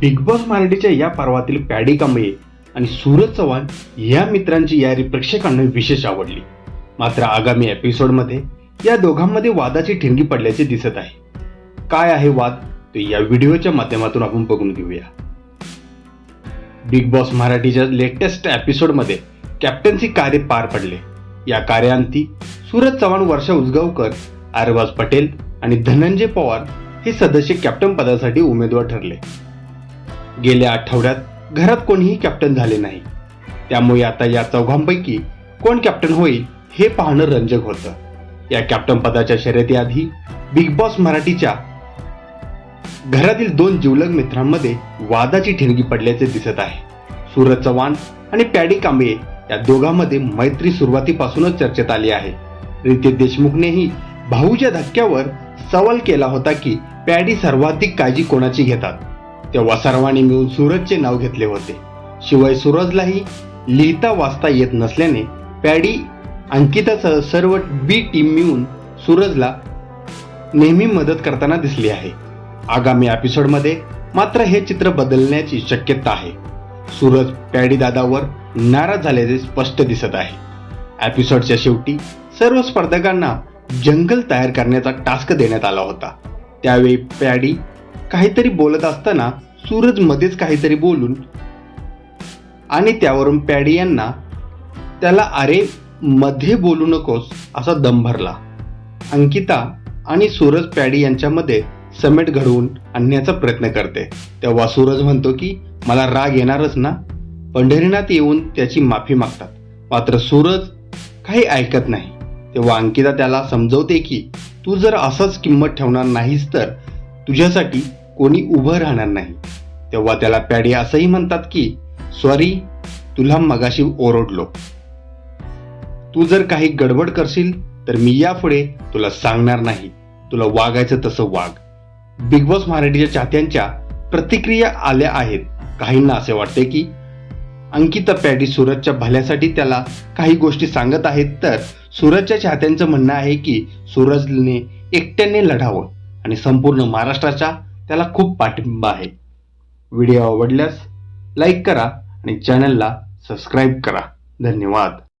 Big Boss मराठीच्या या पर्वातील paddy Kamble आणि सूरज चव्हाण या मित्रांची यारी प्रेक्षकांना विशेष आवडली. मात्र आगामी एपिसोडमध्ये या दोघांमध्ये वादाची ठिणगी पडल्याचे दिसत आहे. काय आहे वाद? ते या व्हिडिओच्या माध्यमातून आपण बघून घेऊया. बिग बॉस मराठीच्या लेटेस्ट एपिसोडमध्ये कॅप्टन्सी कार्य पार पडले. या कार्यांती सूरज चव्हाण वर्षा उजगावकर अरबाज पटेल आणि धनंजय पवार हे सदस्य कॅप्टन पदासाठी उमेदवार ठरले. गेल्या आठवड्यात घरात कोणीही कॅप्टन झाले नाही. त्यामुळे आता या चौघांपैकी कोण कॅप्टन होईल हे पाहणं रंजक होतं. या कॅप्टन पदाच्या शर्यतीआधी बिग बॉस मराठीच्या घरातील दोन जिवलग मित्रांमध्ये वादाची ठिणगी पडल्याचे दिसत आहे. सूरज चव्हाण आणि पॅडी कांबळे या दोघांमध्ये मैत्री सुरुवातीपासूनच चर्चेत आली आहे. रितेश देशमुखनेही भाऊच्या धक्क्यावर सवाल केला होता की पॅडी सर्वाधिक काळजी कोणाची घेतात? तेव्हा सर्वांनी मिळून सूरजचे नाव घेतले होते. शिवाय सूरजलाही लिहिता वाचता येत नसल्याने पॅडी अंकितासह सर्व बी टीम मिळून सूरजला नेहमी मदत करताना दिसली आहे. आगामी एपिसोडमध्ये मात्र हे चित्र बदलण्याची शक्यता आहे. सूरज पॅडी दादावर नाराज झाल्याचे स्पष्ट दिसत आहे. एपिसोडच्या शेवटी सर्व स्पर्धकांना जंगल तयार करण्याचा टास्क देण्यात आला होता. त्यावेळी पॅडी काहीतरी बोलत असताना सूरज मध्येच काहीतरी बोलून आणि त्यावरून पॅडी यांना त्याला अरे मध्ये बोलू नकोस असा दम भरला. अंकिता आणि सूरज पॅडी यांच्यामध्ये समेट घडवून आणण्याचा प्रयत्न करते. तेव्हा सूरज म्हणतो की मला राग येणारच ना. पंढरीनाथ येऊन त्याची माफी मागतात. मात्र सूरज काही ऐकत नाही. तेव्हा अंकिता त्याला समजवते की तू जर असंच किंमत ठेवणार नाहीस तर तुझ्यासाठी कोणी उभं राहणार नाही. तेव्हा त्याला पॅडी असंही म्हणतात की सॉरी तुला मगाशी ओरडलो. तू जर काही गडबड करशील तर मी यापुढे तुला सांगणार नाही. तुला वागायचं तसं वाग. बिग बॉस मराठीच्या चाहत्यांच्या प्रतिक्रिया आल्या आहेत. काहींना असे वाटते की अंकिता पॅडी सूरजच्या भल्यासाठी त्याला काही गोष्टी सांगत आहेत तर सूरजच्या चाहत्यांचं म्हणणं आहे की सूरजने एकट्याने लढावं आणि संपूर्ण महाराष्ट्राच्या त्याला खूप पाठिंबा आहे. व्हिडिओ आवडल्यास लाईक करा आणि चॅनलला सबस्क्राईब करा. धन्यवाद.